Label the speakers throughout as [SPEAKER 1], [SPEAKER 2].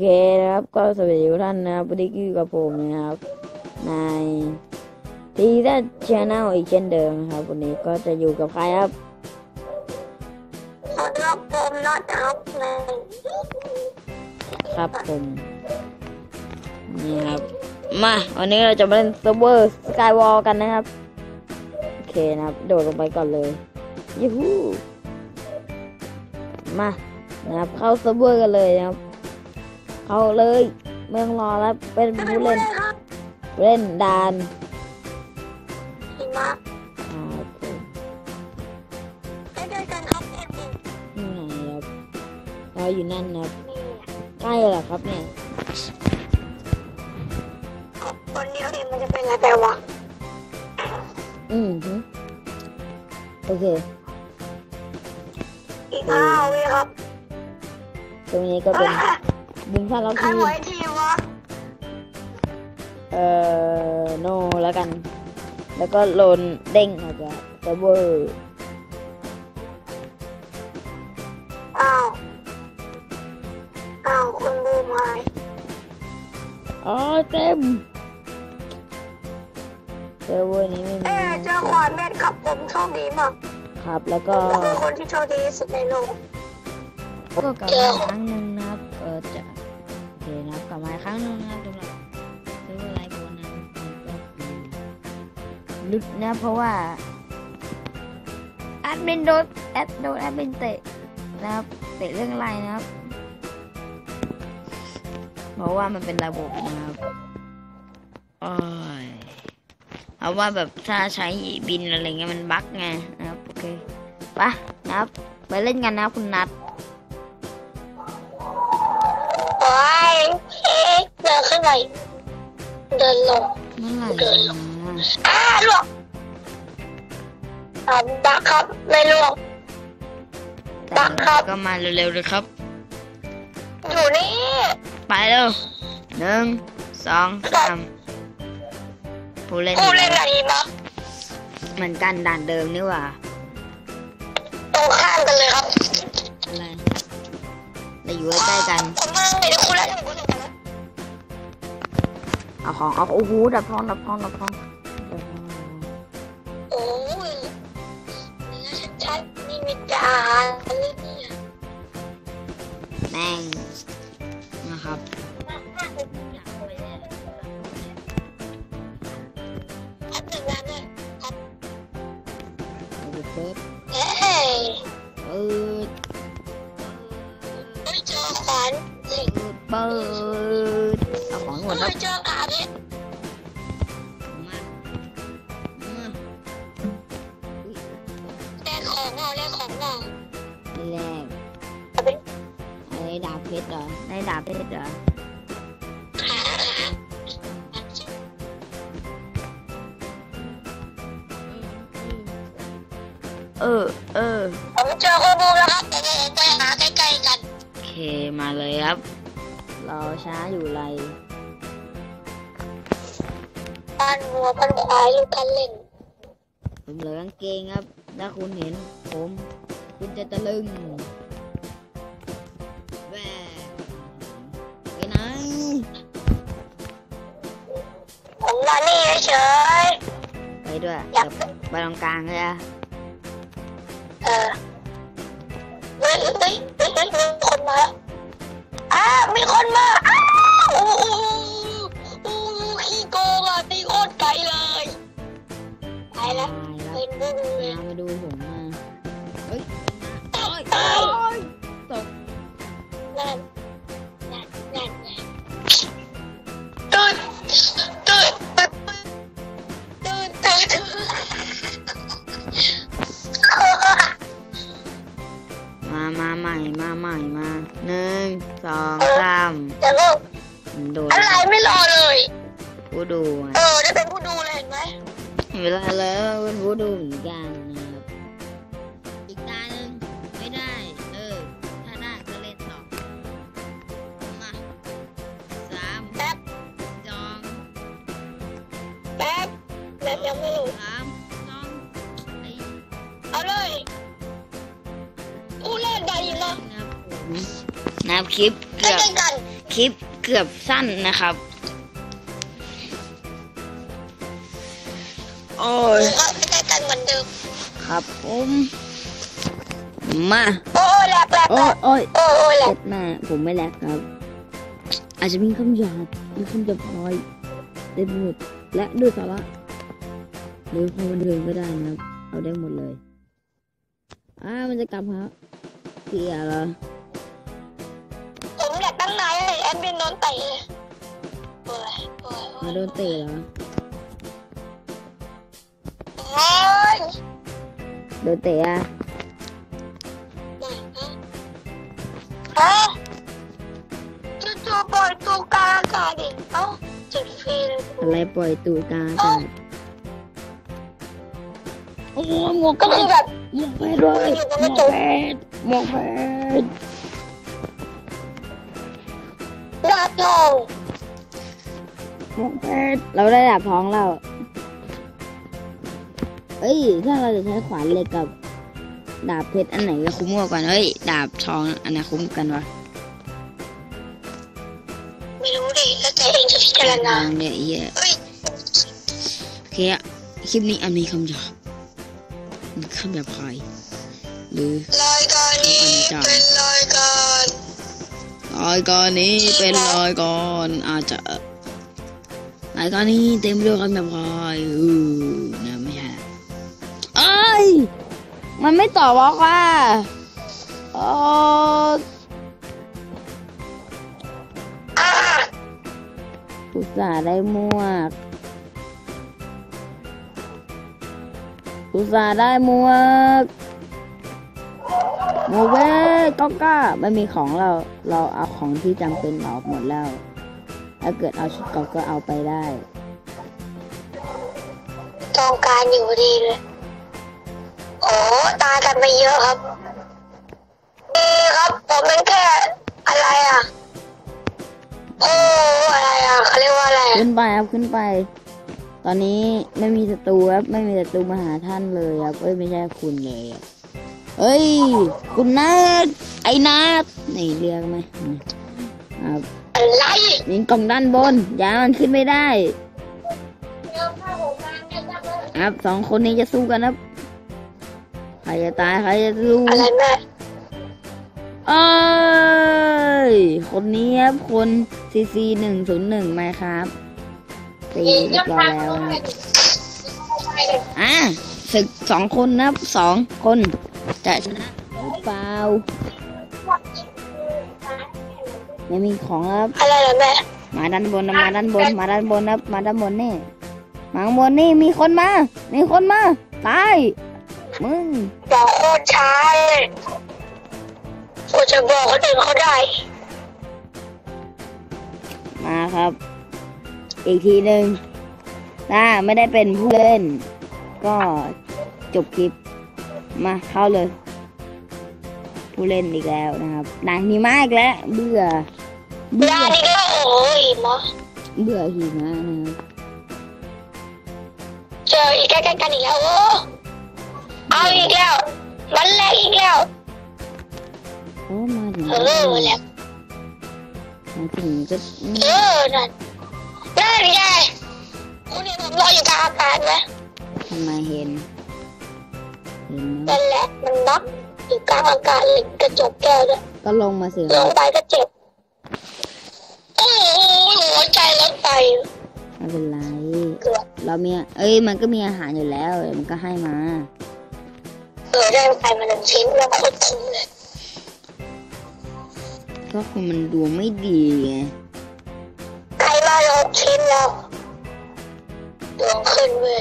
[SPEAKER 1] เคนะครับก็สวัสดีทุกท่านนะครับวันนี้ก็อยู่กับผมนะครับในทีแซชแนลอีกเช่นเดิมนะครับวันนี้ก็จะอยู่กับใครครับ
[SPEAKER 2] สวัสดีครับผมน็อตครับใน
[SPEAKER 1] ครับผมนี่ครับมาวันนี้เราจะมาเล่นเซิร์ฟเวอร์สกายวอลกันนะครับโอเคนะครับโดดลงไปก่อนเลยยูฮูมานะครับเข้าเซิร์ฟเวอร์กันเลยนะครับ เข้าเลย เมืองรอแล้วเป็นผู้เล่น
[SPEAKER 2] ครับ
[SPEAKER 1] ผู้เล่นดาน
[SPEAKER 2] หิมะ
[SPEAKER 1] ครับผม
[SPEAKER 2] ไปด้วยกันครับเอ็มดี
[SPEAKER 1] ที่ไหนครับเราอยู่นั่นนะครับ
[SPEAKER 2] นี่
[SPEAKER 1] ใกล้เหรอครับเนี่ย
[SPEAKER 2] คนเดียวเองมันจะเป็นอะไรไปวะ
[SPEAKER 1] อืมฮึโอเค
[SPEAKER 2] อีกห้าวิครับ
[SPEAKER 1] ตรงนี้ก็เป็น บุญพาเรา
[SPEAKER 2] ใคร
[SPEAKER 1] ที
[SPEAKER 2] ไว้ทีวะ
[SPEAKER 1] เอ่อโนแล้วกัน แล้วก็โลนเด้งอาจจะเซิร์ฟเวอร์
[SPEAKER 2] อ้าวอ้าวคุณบูมหาย
[SPEAKER 1] อ๋อเต็มเซิร์ฟเวอร์นี้ไม่มี
[SPEAKER 2] เอ๊ะเจอขวานเม็ดครับผมโชคดีมาก
[SPEAKER 1] ครับแล้วก็
[SPEAKER 2] ผมเป็นคนที่โชคดีที่สุดในโลก
[SPEAKER 1] ก็กลับมาอีกครั้งหนึ่ง เคนะครับกลับมาครั้งหนึ่งนะสำหรับซิร์ฟเวอไลฟ์โบนัสก็คือลุดนะเพราะว่าแอดมินโดนแอดโดนแอดมินเตะนะครับเตะเรื่องอะไรนะครับ เพราะว่ามันเป็นระบบนะครับโอ้ยเอาว่าแบบถ้าใช้บินอะไรเงี้ยมันบั๊กไงนะครับโอเคไปนะครับไปเล่นกันนะคุณนัท
[SPEAKER 2] เดินขึ้นไปเดินลง
[SPEAKER 1] เมื่อไหร่จะมา
[SPEAKER 2] อ้าลวกอ่าบักครับไม่ลวกบักครับ
[SPEAKER 1] ก็มาเร็วๆเลยครับ
[SPEAKER 2] อยู่นี่
[SPEAKER 1] ไปเร็วหนึ่งสองสามผู้เล่น
[SPEAKER 2] ผู้เล่นอะไรมา
[SPEAKER 1] เหมือนกันด่านเดิมนี่หว่า
[SPEAKER 2] ตรงข้ามกันเลยครับ
[SPEAKER 1] อะไรเราอยู่ใกล้ๆกัน
[SPEAKER 2] ผมมาเห็นคุณแล้วผมก็ถึงแล้ว
[SPEAKER 1] เอาของเอาโอ้โหดับทองดับทองดับทองดับทอง
[SPEAKER 2] โอ้ยเนื้อชัดๆนี่มีจานเลยเนี่ย
[SPEAKER 1] แม่ง
[SPEAKER 2] อ
[SPEAKER 1] ได้ดาบ
[SPEAKER 2] เพชรเห
[SPEAKER 1] รอเออ เออ
[SPEAKER 2] ผมเจอคุณบูมแล้วครับเดี๋ยวผมไปหาใกล้ๆกัน
[SPEAKER 1] โอเคมาเลยครับ เรอช้าอยู่ไร
[SPEAKER 2] บ้านวัวบ้านควายลูกกันเล่น
[SPEAKER 1] ผมเหลือกางเกงครับ ถ้าคุณเห็นผม คุณจะตะลึง
[SPEAKER 2] ผมนอนนี่เฉย
[SPEAKER 1] ไปด้วย
[SPEAKER 2] ๆอยาก
[SPEAKER 1] เดี๋ยวไปตรงกลางเลยอะ
[SPEAKER 2] เออเฮ้ยเฮ้ยเฮ้ยเฮ้ยมีคนมาแล้วอ้ามีคนมาอ้า อง
[SPEAKER 1] สาม
[SPEAKER 2] เดี๋ยวลูก
[SPEAKER 1] โดน
[SPEAKER 2] อะไรไม่รอเลย
[SPEAKER 1] ผู้ดูอะ
[SPEAKER 2] เออได้เป็นผู้ดูเลยเห็นไหม
[SPEAKER 1] เวลาแล้วเป็นผู้ดูเหมือนกันนะครับอีกตาหนึ่งไม่ได้ เออ ถ้าได้ก็เล่นต่อมาสาม
[SPEAKER 2] แป๊บ
[SPEAKER 1] สอง
[SPEAKER 2] แป๊บแป๊บยังไม่รู้
[SPEAKER 1] สามสองไอ้
[SPEAKER 2] เอาเลยผู้เล่นได้ยินไหม
[SPEAKER 1] นะครับผม นะครับคลิป
[SPEAKER 2] ใกล้
[SPEAKER 1] เกือบ
[SPEAKER 2] ๆกัน
[SPEAKER 1] คลิปเกือบสั้นนะครับ โอ้ย
[SPEAKER 2] ก็ไม่ได้กันเหมือนเดิม
[SPEAKER 1] ครับผมมา
[SPEAKER 2] โอ้ยแหลกแหลก
[SPEAKER 1] โอ้ยโอ้ย
[SPEAKER 2] โอ้ยโอ้ยแหล
[SPEAKER 1] เจ็
[SPEAKER 2] ก
[SPEAKER 1] ดมาผมไม่แลกครับ อาจจะมีคำหยาบมีคำจะพลอยเต็มหมดและด้วยสาระหรือความบันเทิงก็ได้นะครับเอาได้หมดเลยอ่ามันจะกลับครับเสียเหรอ
[SPEAKER 2] ผมแหนเลยแอดมินโดนเตะโอ้ยโอ้ยโอ้
[SPEAKER 1] มายโดนเตะเหรอ
[SPEAKER 2] โอ้ย
[SPEAKER 1] โดนเตะอะ
[SPEAKER 2] ฮะจู่ๆปล่อยตัวกลางอากาศดิเอ้าจุดฟรีเลย
[SPEAKER 1] อะไรปล่อยตูดกลางอากาศโอ้หมวก
[SPEAKER 2] ก็คือแบบ
[SPEAKER 1] หมวกแพทย์ด้วยหมวกแพทย์หมวกแพทย์
[SPEAKER 2] ดาบทอง
[SPEAKER 1] หมวกแพทย์เราได้ดาบท้องแล้วเอ้ยถ้าเราจะใช้ขวานเหล็กกับ ดาบเพชรอันไหนจะคุ้มกว่ากันเฮ้ย ดาบทองอันไหนคุ้มกันวะ
[SPEAKER 2] ไม่รู้ดิแล้วแต่เองจะพิจารณา
[SPEAKER 1] ทองเนี่ยไอ้เหี้ย
[SPEAKER 2] เฮ้ย
[SPEAKER 1] โอเคอะคลิปนี้อันมีคำหยาบมีคำหยาบคายหรือ
[SPEAKER 2] รายการนี้เป็นรายกา ร
[SPEAKER 1] รายการนี้เป็นรายการอาจจะรายการนี้เต็มไปด้วยคำหยาบคายอือนะไม่ใช่เอ้ยมันไม่ตอบบอกว่าเออ
[SPEAKER 2] อ่า
[SPEAKER 1] อุตส่าห์ได้มวกอุตส่าห์ได้มวก หมวกเว้ยก็ก้าไม่มีของเรา เราเอาของที่จำเป็นออกหมดแล้ว ถ้าเกิดเอาชุดเก่าก็เอาไปได้
[SPEAKER 2] ต้องการอยู่ดีเลยโอ้ตายกันไปเยอะครับดีครับผมเป็นแค่อะไรอะ โอ้อะไรอะเขาเรียกว่าอะไรอะ
[SPEAKER 1] ขึ้นไปครับขึ้นไป ตอนนี้ไม่มีศัตรูครับ ไม่มีศัตรูมาหาท่านเลยครับเอ้ยไม่ใช่คุณเลยอะ เฮ้ย คุณนัทไอ้นัทนี่เรียกไหมครับ
[SPEAKER 2] อะไร
[SPEAKER 1] มีกล่องด้านบนยามันขึ้นไม่ได้ครับสองคนนี้จะสู้กันครับ ใครจะตายใครจะสู้
[SPEAKER 2] อะไรแม่
[SPEAKER 1] เอ้ยคนนี้ครับคนซีซีหนึ่งศูนย์หนึ่งไหมครับตีเรียบร้อยแล้วอะศึกสองคนนะครับสองคน จะชนะหรือเปล่าไม่มีของครับ
[SPEAKER 2] อะไรเหรอแม่
[SPEAKER 1] มาด้านบนนะมาด้านบน มาด้านบนนะมาด้านบนนี่มาข้างบนนี่มีคนมา มีคนมาตายมึง
[SPEAKER 2] บอกโคตรช้าเลยกูจะบอกคนอื่นเขาได้
[SPEAKER 1] มาครับ อีกทีหนึ่งถ้าไม่ได้เป็นผู้เล่น ก็จบคลิป มาเข้าเลย ผู้เล่นอีกแล้วนะครับหนังหิมะอีกแล้ว เบื่อ เบื่อ
[SPEAKER 2] ด้านนี้ก็โอ้ยหมอ
[SPEAKER 1] เบื่อหิมะนะครับ
[SPEAKER 2] เจออีกใกล้ๆกันอีกแล้วโอ้เอาอีกแล้วมันแรกอีกแล้ว
[SPEAKER 1] โอ้มาถึง
[SPEAKER 2] เออแหลก
[SPEAKER 1] มาถึงก็อืม
[SPEAKER 2] เออนั่นนั่นไงคุณเห็นผมลอยอยู่กลางอากาศไหม
[SPEAKER 1] ทำไมเห็นเห็ นนะ
[SPEAKER 2] นั่นแหละมันน็อกอยู่กลางอากาศเลยกระจกแก้วด้วย
[SPEAKER 1] ก็ลงมาสิ
[SPEAKER 2] ลงไปก็เจ็บโอ้โหหัวใจรถไฟ
[SPEAKER 1] ไม่เป็นไร
[SPEAKER 2] เกือบ
[SPEAKER 1] เรามีเอ้ยมันก็มีอาหารอยู่แล้วเดี๋ยวมันก็ให้มา
[SPEAKER 2] เออได้ไปมาหนึ่งชิ้นแล้วโคตรคุ้มเลย
[SPEAKER 1] เพราะคนมันดูไม่ดีไง
[SPEAKER 2] ใครมาหกชิ้นแล้วดวงขึ้นเว้ย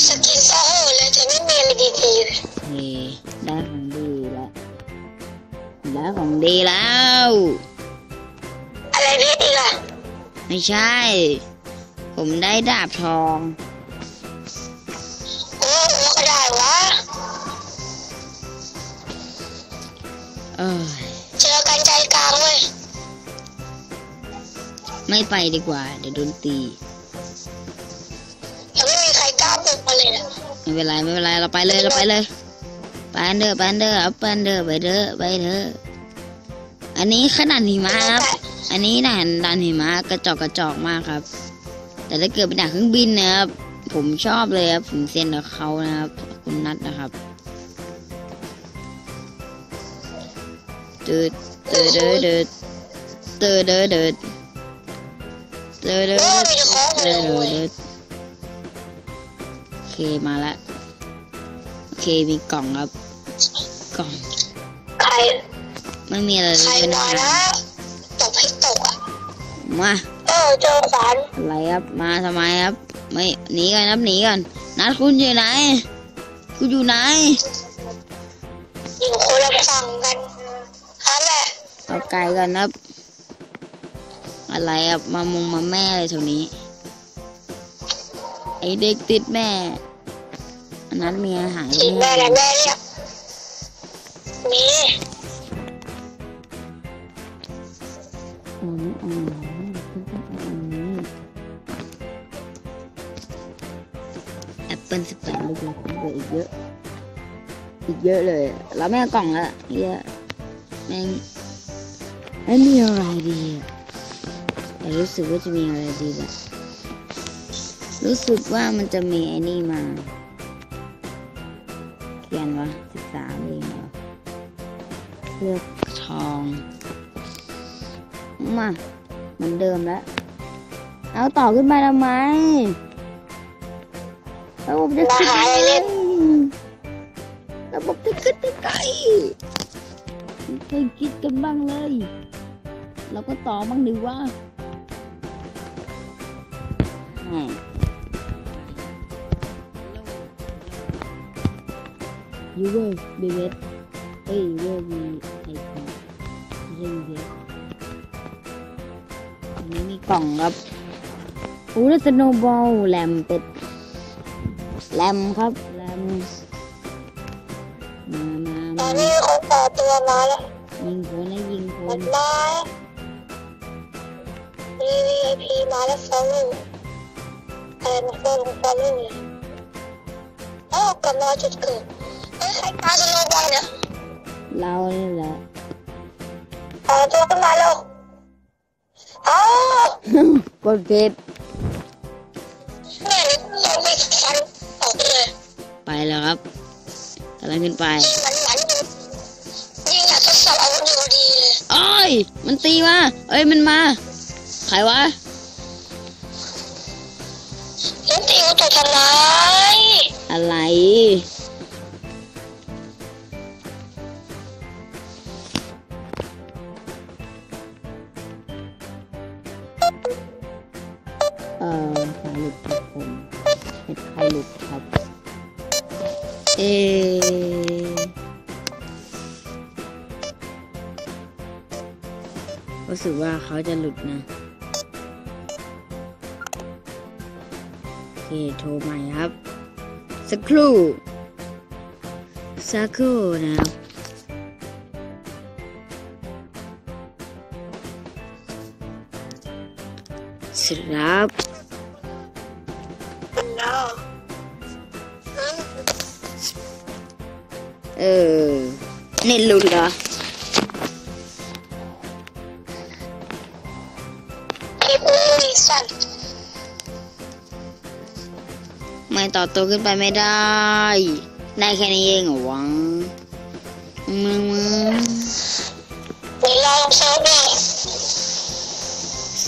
[SPEAKER 2] สกินโซ่เลยแต่ไม่มีอะไรดีๆเลย
[SPEAKER 1] เฮ้ได้ของดีแล้วได้ของดีแล้ว
[SPEAKER 2] อะไรดีอีกอะ
[SPEAKER 1] ไม่ใช่ ผมได้ดาบทอง
[SPEAKER 2] โอ้โหก็ได้วะ
[SPEAKER 1] เออ
[SPEAKER 2] เจอกันใจกลางเว้ย
[SPEAKER 1] ไม่ไปดีกว่า เดี๋ยวโดนตี
[SPEAKER 2] ไม่เป็
[SPEAKER 1] นไรไม่เป็นไรเราไปเลยเราไปเลยไปอันเดอร์ไปอันเดอร์เอาไปอันเดอร์ไปเด้อไปเด้ออันนี้ขนาดหิมะครับ อันนี้ด่านด่านหิมะกระจอกกระจอกมากครับ แต่ถ้าเกิดเป็นด่านเครื่องบินนะครับ ผมชอบเลยครับผมเซ็นกับเขานะครับคุณนัทนะครับตืดตืดเดือดเดือดเดือดเดือด
[SPEAKER 2] โอ้มีแต่ขอ
[SPEAKER 1] ดเดือดเดือด มาละโอเคมีกล่องครับ กล่อง
[SPEAKER 2] ใคร
[SPEAKER 1] ไม่มีอะไร
[SPEAKER 2] ใคร
[SPEAKER 1] เลย
[SPEAKER 2] มา
[SPEAKER 1] นะ
[SPEAKER 2] นะตกให้ตกอะ
[SPEAKER 1] มา
[SPEAKER 2] เออเจอขวาน
[SPEAKER 1] อะไรครับมาทำไมครับ ไม่หนีกันครับหนีกันนัดคุณอยู่ไหน คุณอยู่ไหน
[SPEAKER 2] อยู่คนละฝั่งกันนั่นแหละ
[SPEAKER 1] เอาไกลกันครับ อะไรครับมามงมาแม่อะไรแถวนี้ ไอเด็กติดแม่ อันนั้นมีอาหาร
[SPEAKER 2] ทีแม่และแม่เรียกมี
[SPEAKER 1] อืมอืมอืมแอปเปิลสิบแปดลูกแล้วเหลืออีกเยอะ อีกเยอะเลยแล้วแม่งกล่องละเยอะแม่งไม่มีอะไรดีอะแต่รู้สึกว่าจะมีอะไรดีแหละรู้สึกว่ามันจะมีไอ้นี่มา เขียนวะสิบสามเองเหรอเลือกทอง มา เหมือนเดิมแล้ว เอาต่อขึ้นมาทำไมระบบจะขึ้นไประบบจะขึ้นไปไกลไม่เคยคิดกันบ้างเลย เราก็ต่อบ้างดีว่า แหมยูเวอร์เบเวสเอ้ยเวอร์มีไอคอนเรื่องเยอะอันนี้มีกล่องครับโอ้แล้วสโนบอลแลมเป็ดแลมครับแลมมามา
[SPEAKER 2] ตอ
[SPEAKER 1] มาน
[SPEAKER 2] นี้เขาต่อตัวมาแล้ว
[SPEAKER 1] ยิงคนนะยิงค
[SPEAKER 2] หม
[SPEAKER 1] น
[SPEAKER 2] ดมามี VIP มาแล้วฟอลลูอะไรมาฟอลลูฟอลลูเลยอ๋อกลับมาจุดเกิดเฮ้ย ใครปาสโนว์บอลเนี่ย
[SPEAKER 1] เรานี่แหละ
[SPEAKER 2] ต่อตัวขึ้นมาแล้วอ้าว
[SPEAKER 1] กดผิด
[SPEAKER 2] แม่นี่ลงไปฟันออกเลย
[SPEAKER 1] ไปแล้วครับกำลังขึ้นไป
[SPEAKER 2] ยิงมันมันอยู่ยิงอยากทดสอบอาวุธอยู่ดีเลย
[SPEAKER 1] โอ้ย มันตีมา เอ้ยมันมาใครวะ
[SPEAKER 2] เล่นตีกูตัวทำไม
[SPEAKER 1] อะไร เอรู้สึกว่าเขาจะหลุดนะ โอเค โทรใหม่ครับ สักครู่ สักครู่นะครับสรับ เออ เน็ตหลุดเหรอ
[SPEAKER 2] คลิปนี้มีสั้น
[SPEAKER 1] ไม่ต่อตัวขึ้นไปไม่ได้ได้แค่นี้เองเหรอวังมึงมึง
[SPEAKER 2] มีลองเซิร์ฟด้วย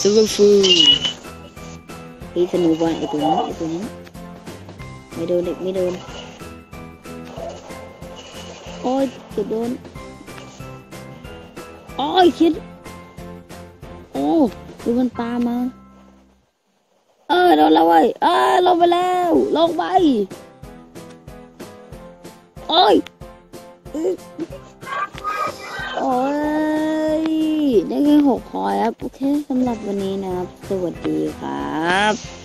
[SPEAKER 1] ซูเปอร์ฟูเฮ้ยสนุกว่ะไอตัวนี้ไอตัวนี้ไม่โดนเด็กไม่โดน โอ้ยเกือบโดนโอ้ยคิด โอ้ดูมันปามา เออโดนแล้วเว้ยเออลงไปแล้ว ลงไปโอ้ยโอ้ยได้แค่หกคอยครับ โอเคสำหรับวันนี้นะครับ สวัสดีครับ